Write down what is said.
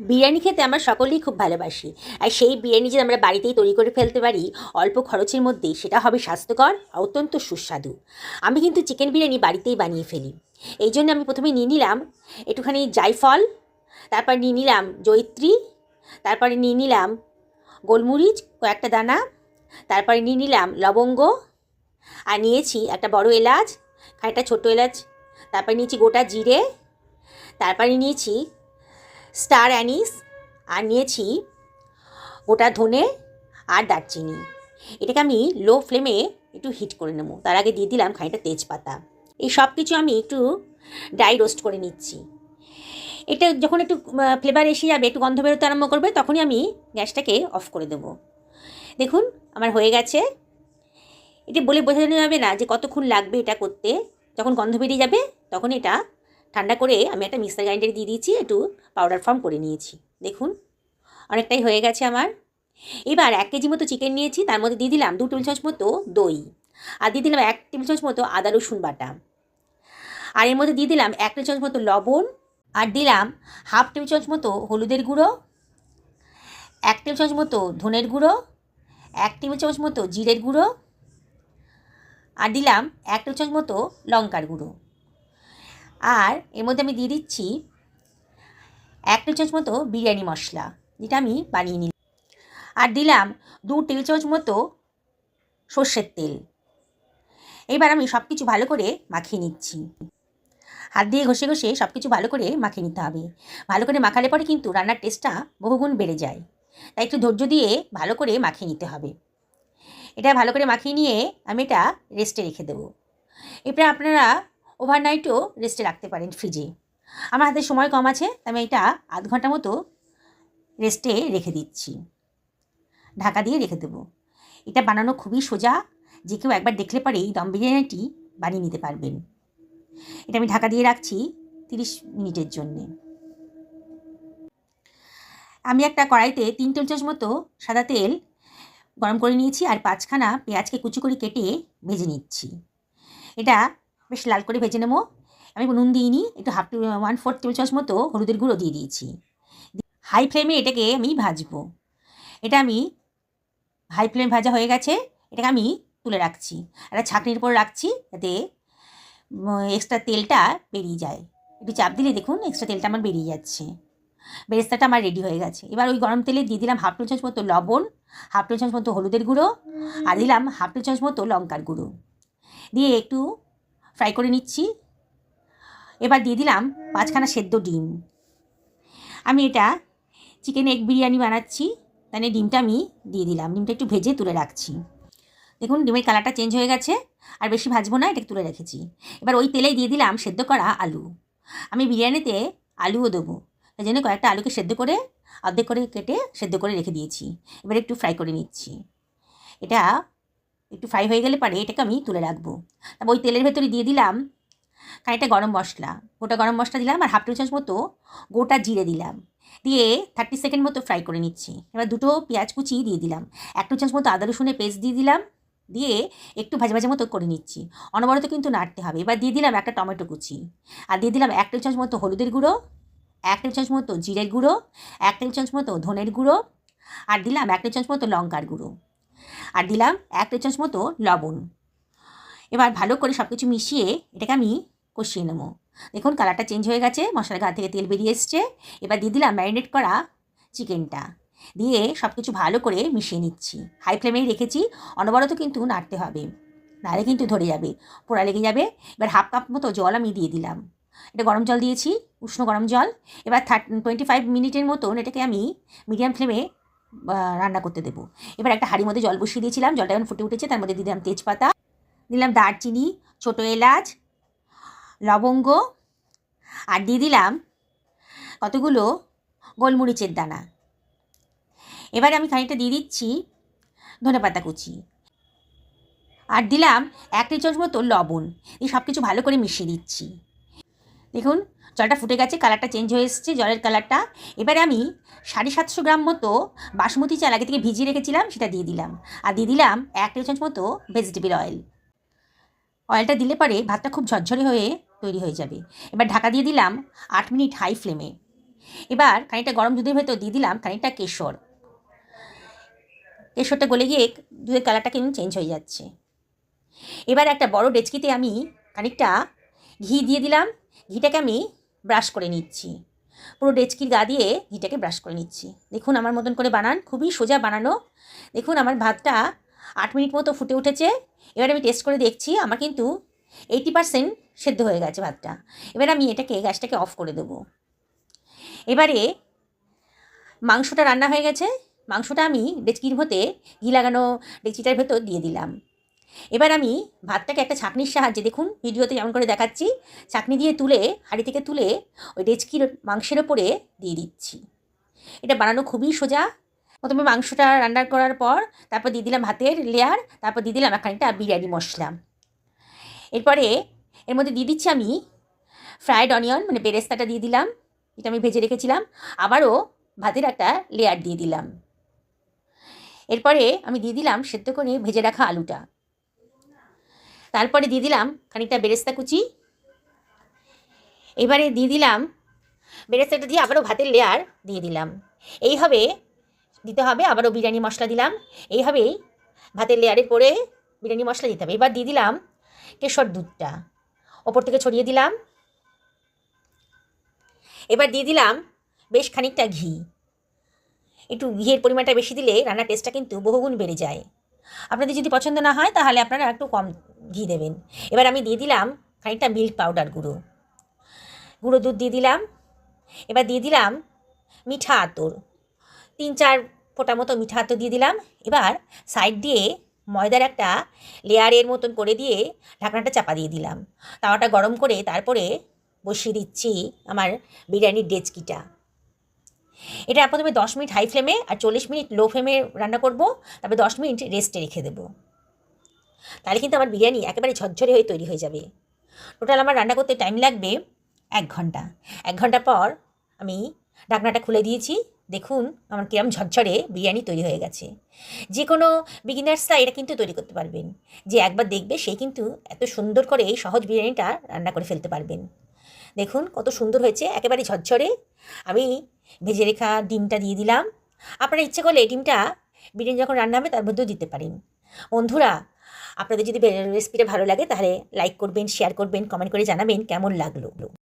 বিরিয়ানি খেতে আমরা সকলেই খুব ভালোবাসি। আর সেই বিরিয়ানি যদি আমরা বাড়িতেই তৈরি করে ফেলতে পারি, অল্প খরচের মধ্যে সেটা হবে স্বাস্থ্যকর, অত্যন্ত সুস্বাদু। আমি কিন্তু চিকেন বিরিয়ানি বাড়িতেই বানিয়ে ফেলি। এই জন্য আমি প্রথমে নিয়ে নিলাম একটুখানি জায়ফল, তারপর নিয়ে নিলাম জয়িত্রী, তারপরে নিয়ে নিলাম গোলমরিচ, কয়েকটা দানা, তারপরে নিয়ে নিলাম লবঙ্গ, আর নিয়েছি একটা বড় এলাচ, খানিকটা ছোটো এলাচ, তারপরে নিয়েছি গোটা জিরে, তারপরে নিয়েছি স্টার অ্যানিস, আর নিয়েছি গোটা ধনে আর দারচিনি। এটাকে আমি লো ফ্লেমে একটু হিট করে নেব। তার আগে দিয়ে দিলাম খানিকটা তেজপাতা। এই সব কিছু আমি একটু ড্রাই রোস্ট করে নিচ্ছি। এটা যখন একটু ফ্লেভার এসে যাবে, একটু গন্ধ বেরোতে আরম্ভ করবে, তখনই আমি গ্যাসটাকে অফ করে দেবো। দেখুন, আমার হয়ে গেছে। এটা বলে বোঝানো যাবে না যে কতক্ষণ লাগবে এটা করতে। যখন গন্ধ বেরিয়ে যাবে, তখন এটা ঠান্ডা করে আমি একটা মিক্সার গ্রাইন্ডারে দিয়ে দিয়েছি, একটু পাউডার ফর্ম করে নিয়েছি। দেখুন, অনেকটাই হয়ে গেছে আমার। এবার এক কেজি মতো চিকেন নিয়েছি, তার মধ্যে দিয়ে দিলাম দু টেবিল চামচ মতো দই। আর দিয়ে দিলাম এক টেবিল চামচ মতো আদা, রসুন বাটা। আর এর মধ্যে দিয়ে দিলাম এক টেবিল চামচ মতো লবণ। আর দিলাম হাফ টেবিল চামচ মতো হলুদের গুঁড়ো। এক টেবিল চামচ মতো ধনের গুঁড়ো। এক টেবিল চামচ মতো জিরের গুঁড়ো। আর দিলাম এক টেবিল চামচ মতো লঙ্কার গুঁড়ো। আর এর মধ্যে আমি দিয়ে দিচ্ছি এক টেবিল চামচ মতো বিরিয়ানি মশলা, যেটা আমি বানিয়ে নিলাম। আর দিলাম দু টেবিল চামচ মতো সর্ষের তেল। এবার আমি সব কিছু ভালো করে মাখিয়ে নিচ্ছি। হাত দিয়ে ঘষে ঘষে সব কিছু ভালো করে মাখিয়ে নিতে হবে। ভালো করে মাখালে পরে কিন্তু রান্নার টেস্টটা বহুগুণ বেড়ে যায়। তাই একটু ধৈর্য দিয়ে ভালো করে মাখিয়ে নিতে হবে। এটা ভালো করে মাখিয়ে নিয়ে আমি এটা রেস্টে রেখে দেবো। এরপরে আপনারা ওভারনাইটও রেস্টে রাখতে পারেন ফ্রিজে আমার হাতে সময় কম আছে, তাই আমি এটা আধ ঘণ্টা মতো রেস্টে রেখে দিচ্ছি। ঢাকা দিয়ে রেখে দেবো। এটা বানানো খুবই সোজা, যে কেউ একবার দেখলে পরে এই দম বিরিয়ানিটি বানিয়ে নিতে পারবেন। এটা আমি ঢাকা দিয়ে রাখছি তিরিশ মিনিটের জন্যে। আমি একটা কড়াইতে তিন চামচ মতো সাদা তেল গরম করে নিয়েছি আর পাঁচখানা পেঁয়াজকে কুচি করে কেটে ভেজে নিচ্ছি। এটা বেশ লাল করে ভেজে নেব। আমি নুন দিইনি, একটু হাফ ওয়ান ফোর্থ টেবিল চামচ মতো হলুদের গুঁড়ো দিয়ে দিয়েছি। হাই ফ্লেমে এটাকে আমি ভাজবো। এটা আমি হাই ফ্লেমে ভাজা হয়ে গেছে, এটাকে আমি তুলে রাখছি। একটা ছাঁকনির উপর রাখছি যাতে এক্সট্রা তেলটা বেরিয়ে যায়। একটু চাপ দিলে দেখুন এক্সট্রা তেলটা আমার বেরিয়ে যাচ্ছে। বেরেস্তাটা আমার রেডি হয়ে গেছে। এবার ওই গরম তেলে দিয়ে দিলাম হাফ টেবিল চামচ মতো লবণ, হাফ টেবিল চামচ মতো হলুদের গুঁড়ো, আর দিলাম হাফ টেবিল চামচ মতো লঙ্কার গুঁড়ো। দিয়ে একটু ফ্রাই করে নিচ্ছি। এবার দিয়ে দিলাম পাঁচখানা সেদ্ধ ডিম। আমি এটা চিকেন এগ বিরিয়ানি বানাচ্ছি। তাহলে ডিমটা আমি দিয়ে দিলাম। ডিমটা একটু ভেজে তুলে রাখছি। দেখুন, ডিমের কালারটা চেঞ্জ হয়ে গেছে। আর বেশি ভাজবো না, এটাকে তুলে রেখেছি। এবার ওই তেলেই দিয়ে দিলাম সেদ্ধ করা আলু। আমি বিরিয়ানিতে আলুও দেবো। তাই জন্য কয়েকটা আলুকে সেদ্ধ করে, অর্ধেক করে কেটে সেদ্ধ করে রেখে দিয়েছি। এবার একটু ফ্রাই করে নিচ্ছি। এটা একটু ফ্রাই হয়ে গেলে পরে এটাকে আমি তুলে রাখব। তারপর ওই তেলের ভেতরে দিয়ে দিলাম খানিকটা গরম মশলা। গোটা গরম মশলা দিলাম আর হাফ টেবিল চামচ মতো গোটা জিরে দিলাম। দিয়ে থার্টি সেকেন্ড মতো ফ্রাই করে নিচ্ছি। এবার দুটো পেঁয়াজ কুচি দিয়ে দিলাম। এক চামচ মতো আদা রসুনের পেস্ট দিয়ে দিলাম। দিয়ে একটু ভাজা ভাজা মতো করে নিচ্ছি। অনবরত কিন্তু নাড়তে হবে। এবার দিয়ে দিলাম একটা টমেটো কুচি। আর দিয়ে দিলাম এক টেবিল চামচ মতো হলুদের গুঁড়ো, এক টেবিল চামচ মতো জিরের গুঁড়ো, এক টেবিল চামচ মতো ধনের গুঁড়ো, আর দিলাম এক টেবিল চামচ মতো লঙ্কার গুঁড়ো। আর দিলাম এক টেবিল চামচ মতো লবণ। এবার ভালো করে সব কিছু মিশিয়ে এটাকে আমি কষিয়ে নেব। দেখুন কালারটা চেঞ্জ হয়ে গেছে, মশলার গা থেকে তেল বেরিয়ে এসছে। এবার দিয়ে দিলাম ম্যারিনেট করা চিকেনটা। দিয়ে সব কিছু ভালো করে মিশিয়ে নিচ্ছি। হাই ফ্লেমেই রেখেছি, অনবরত কিন্তু নাড়তে হবে। নাড়ে কিন্তু ধরে যাবে, পোড়া লেগে যাবে। এবার হাফ কাপ মতো জল আমি দিয়ে দিলাম। এটা গরম জল দিয়েছি, উষ্ণ গরম জল। এবার থার্টি, টোয়েন্টি ফাইভ মিনিটের মতন এটাকে আমি মিডিয়াম ফ্লেমে রান্না করতে দেবো। এবার একটা হাঁড়ির মধ্যে জল বসিয়ে দিয়েছিলাম, জলটা যখন ফুটে উঠেছে তার মধ্যে দিলাম তেজপাতা, দিলাম দারচিনি, ছোটো এলাচ, লবঙ্গ, আর দিয়ে দিলাম কতগুলো গোলমরিচের দানা। এবারে আমি খানিকটা দিয়ে দিচ্ছি ধনে পাতা কুচি। আর দিলাম এক টি চামচ মতো লবণ এই সব কিছু ভালো করে মিশিয়ে দিচ্ছি। দেখুন জলটা ফুটে গেছে কালারটা চেঞ্জ হয়ে এসেছে, জলের কালারটা এবারে আমি সাড়ে সাতশো গ্রাম মতো বাসমতি চাল আগে থেকে ভিজিয়ে রেখেছিলাম, সেটা দিয়ে দিলাম। আর দিয়ে দিলাম এক টেবিল চামচ মতো ভেজিটেবল অয়েল অয়েলটা দিলে পরে ভাতটা খুব ঝরঝরে হয়ে তৈরি হয়ে যাবে। এবার ঢাকা দিয়ে দিলাম আট মিনিট হাই ফ্লেমে এবার খানিকটা গরম দুধের ভেতর দিয়ে দিলাম খানিকটা কেশর। কেশরটা গলে গিয়ে দুধের কালারটা কিন্তু চেঞ্জ হয়ে যাচ্ছে। এবার একটা বড় ডেচকিতে আমি খানিকটা ঘি দিয়ে দিলাম। ঘিটাকে আমি ব্রাশ করে নিচ্ছি। পুরো ডেচকির গা দিয়ে ঘিটাকে ব্রাশ করে নিচ্ছি। দেখুন আমার মতন করে বানান, খুবই সোজা বানানো। দেখুন আমার ভাতটা আট মিনিট মতো ফুটে উঠেছে। এবার আমি টেস্ট করে দেখছি, আমার কিন্তু এইটি পারসেন্ট সেদ্ধ হয়ে গেছে ভাতটা। এবার আমি এটাকে, গ্যাসটাকে অফ করে দেবো। এবারে মাংসটা রান্না হয়ে গেছে। মাংসটা আমি ডেচকির হতে ঘি লাগানো, ডেচকিটার ভেতর দিয়ে দিলাম। এবার আমি ভাতটাকে একটা ছাঁকনির সাহায্যে দেখুন, ভিডিওতে যেমন করে দেখাচ্ছি, ছাঁকনি দিয়ে তুলে, হাঁড়ি থেকে তুলে ওই ডেচকির মাংসের ওপরে দিয়ে দিচ্ছি। এটা বানানো খুবই সোজা। প্রথমে মাংসটা রান্না করার পর তারপর দিয়ে দিলাম ভাতের লেয়ার তারপর দিয়ে দিলাম খানিকটা বিরিয়ানি মশলা। এরপরে এর মধ্যে দিয়ে দিচ্ছি আমি ফ্রায়েড অনিয়ন মানে বেরেস্তাটা দিয়ে দিলাম, এটা আমি ভেজে রেখেছিলাম, আবারও ভাতের একটা লেয়ার দিয়ে দিলাম। এরপরে আমি দিয়ে দিলাম সেদ্ধ করে ভেজে রাখা আলুটা। তারপরে দিয়ে দিলাম খানিকটা বেরেস্তা কুচি। এবারে দিয়ে দিলাম, বেরেস্তাটা দিয়ে আবারও ভাতের লেয়ার দিয়ে দিলাম। এইভাবে দিতে হবে, আবারও বিরিয়ানি মশলা দিলাম। এইভাবেই ভাতের লেয়ারের পরে বিরিয়ানি মশলা দিতে হবে। এবার দিয়ে দিলাম কেশর দুধটা। ওপর থেকে ছড়িয়ে দিলাম। এবার দিয়ে দিলাম বেশ খানিকটা ঘি। একটু ঘিয়ের পরিমাণটা বেশি দিলে রান্নার টেস্টটা কিন্তু বহুগুণ বেড়ে যায়। আপনাদের যদি পছন্দ না হয়, তাহলে আপনারা একটু কম ঘি দেবেন। এবার আমি দিয়ে দিলাম খানিকটা মিল্ক পাউডার গুঁড়ো। গুঁড়ো দুধ দিয়ে দিলাম। এবার দিয়ে দিলাম মিঠা আতর। তিন চার ফোঁটা মতো মিঠা আতর দিয়ে দিলাম। এবার সাইড দিয়ে ময়দার একটা লেয়ারের মতন করে দিয়ে ঢাকনাটা চাপা দিয়ে দিলাম। তাওয়াটা গরম করে তারপরে বসিয়ে দিচ্ছি আমার বিরিয়ানির ডেচকিটা। এটা প্রথমে দশ মিনিট হাই ফ্লেমে আর চল্লিশ মিনিট লো ফ্লেমে রান্না করব। তারপরে দশ মিনিট রেস্টে রেখে দেবো। তাহলে কিন্তু আমার বিরিয়ানি একেবারে ঝরঝরে হয়ে তৈরি হয়ে যাবে। টোটাল আমার রান্না করতে টাইম লাগবে এক ঘণ্টা। এক ঘণ্টা পর আমি ঢাকনাটা খুলে দিয়েছি। দেখুন আমার কিরম ঝরঝরে বিরিয়ানি তৈরি হয়ে গেছে। যে কোনো বিগিনার্সরা এটা কিন্তু তৈরি করতে পারবেন। যে একবার দেখবে সেই কিন্তু এত সুন্দর করে এই সহজ বিরিয়ানিটা রান্না করে ফেলতে পারবেন। দেখুন কত সুন্দর হয়েছে, একেবারে ঝরঝরে। আমি ভেজে রেখা ডিমটা দিয়ে দিলাম। আপনারা ইচ্ছে করলে ডিমটা বিরিয়ানি যখন রান্না হবে তার মধ্যেও দিতে পারেন। বন্ধুরা, আপনাদের যদি রেসিপিটা ভালো লাগে তাহলে লাইক করবেন শেয়ার করবেন কমেন্ট করে জানাবেন কেমন লাগল।